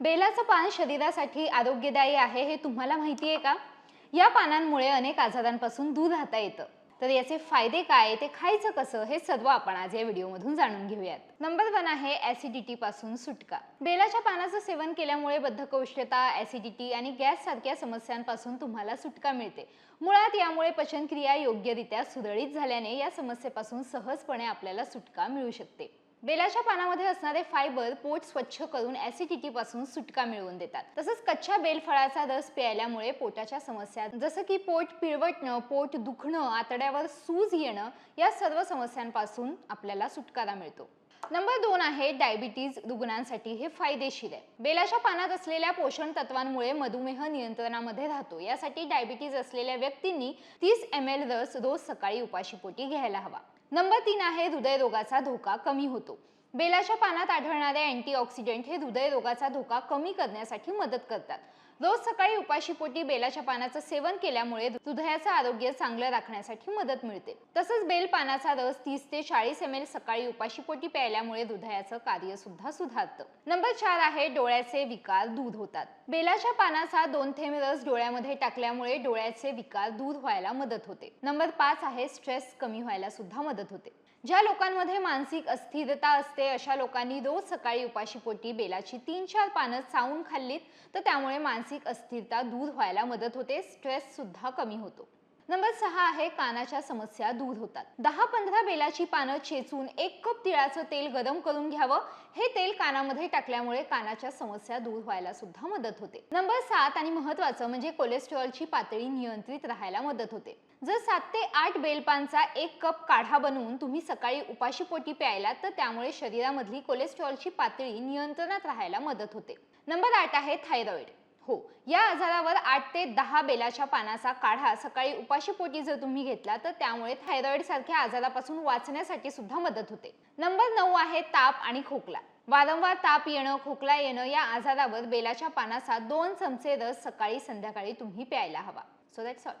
बेलाचं पान शरीरासाठी आरोग्यदायी आहे हे तुम्हाला माहिती आहे का? या पानांमुळे अनेक आजारांपासून दूर राहता येतं. तर याचे फायदे काय? ते खायचं कसं? हे सर्व आपण आज या व्हिडिओमधून जाणून घेऊयात. नंबर वन आहे ऍसिडिटी पासून सुटका. बेलाच्या पानाचं सेवन केल्यामुळे बद्धकौष्ठता ऍसिडिटी आणि गॅस सारख्या समस्यांपासून तुम्हाला सुटका मिळते. मुळात यामुळे पचनक्रिया योग्यरित्या सुरळीत झाल्याने या समस्येपासून सहजपणे आपल्याला सुटका मिळू शकते. बेलाच्या पानामध्ये असणारे फायबर पोट स्वच्छ करून ऍसिडिटी पासून सुटका मिळवून देतात. तसंच कच्च्या बेलफळाचा रस प्यायल्यामुळे पोटाच्या समस्या जसं की पोट पिळवटणं पोट दुखणं आतड्यावर सूज येणं या सर्व समस्यांपासून आपल्याला सुटकारा मिळतो. नंबर दोन आहे डायबिटीज रुग्णांसाठी हे फायदेशीर आहे. बेलाच्या पानात असलेल्या पोषण तत्वांमुळे मधुमेह नियंत्रणामध्ये राहतो. यासाठी डायबिटीज असलेल्या व्यक्तींनी तीस एम एल रस रोज सकाळी उपाशीपोटी घ्यायला हवा. नंबर तीन आहे हृदयरोगाचा धोका कमी होतो. बेलाच्या पानात आढळणारे अँटीऑक्सिडेंट हे हृदयरोगाचा धोका कमी करण्यासाठी मदत करतात. रोज सकाळी उपाशीपोटी बेलाच्या पानाचं सेवन केल्यामुळे हृदयाचं आरोग्य चांगलं राखण्यासाठी मदत मिळते. तसंच बेल पानाचा रस तीस ते चाळीस एम एल सकाळी उपाशीपोटी प्यायल्यामुळे हृदयाचं कार्य सुद्धा सुधारतं. नंबर चार आहे डोळ्याचे विकार दूर होतात. बेलाच्या पानाचा दोन थेंब रस डोळ्यामध्ये टाकल्यामुळे डोळ्याचे विकार दूर व्हायला मदत होते. नंबर पाच आहे स्ट्रेस कमी व्हायला सुद्धा मदत होते. ज्या लोकांमध्ये मानसिक अस्थिरता असते अशा लोकांनी रोज सकाळी उपाशीपोटी बेलाची तीन चार पानं चावून खाल्लीत तर त्यामुळे मानसिक अस्थिरता दूर व्हायला मदत होते स्ट्रेस सुद्धा कमी होतो. नंबर सहा आहे कानाच्या समस्या दूर होतात. दहा पंधरा बेलाची पानं चेचून एक कप तिळाचं तेल गरम करून घ्यावं हे तेल कानामध्ये टाकल्यामुळे कानाच्या समस्या दूर व्हायला सुद्धा मदत होते. नंबर सात आणि महत्वाचं म्हणजे कोलेस्ट्रॉलची पातळी नियंत्रित राहायला मदत होते. जर सात ते आठ बेलपानचा एक कप काढा बनवून तुम्ही सकाळी उपाशीपोटी प्यायला तर त्यामुळे शरीरामधली कोलेस्ट्रॉलची पातळी नियंत्रणात राहायला मदत होते. नंबर आठ आहे थायरॉइड हो. या आजारावर आठ ते दहा बेलाच्या पानाचा काढा. सकाळी उपाशीपोटी जर तुम्ही घेतला तर त्यामुळे थायरॉइड सारख्या आजारापासून वाचण्यासाठी सुद्धा मदत होते. नंबर नऊ आहे ताप आणि खोकला. वारंवार ताप येणं खोकला येणं या आजारावर बेलाच्या पानाचा दोन चमचे रस सकाळी संध्याकाळी तुम्ही प्यायला हवा. सो दॅट्स ऑल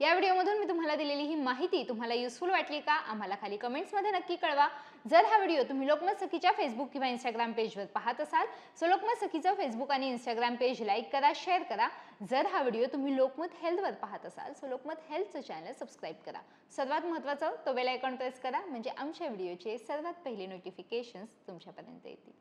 या व्हिडिओमधून मी तुम्हाला दिलेली ही माहिती तुम्हाला युजफुल वाटली का आम्हाला खाली कमेंट्समध्ये नक्की कळवा. जर हा व्हिडिओ तुम्ही लोकमत सखीच्या फेसबुक किंवा इंस्टाग्राम पेजवर पाहत असाल सो लोकमत सखीचं फेसबुक आणि इंस्टाग्राम पेज लाईक करा शेअर करा. जर हा व्हिडिओ तुम्ही लोकमत हेल्थवर पाहत असाल सो लोकमत हेल्थचं चॅनल सबस्क्राईब करा. सर्वात महत्त्वाचं तो बेल आयकॉन प्रेस करा म्हणजे आमच्या व्हिडिओचे सर्वात पहिले नोटिफिकेशन्स तुमच्यापर्यंत येतील.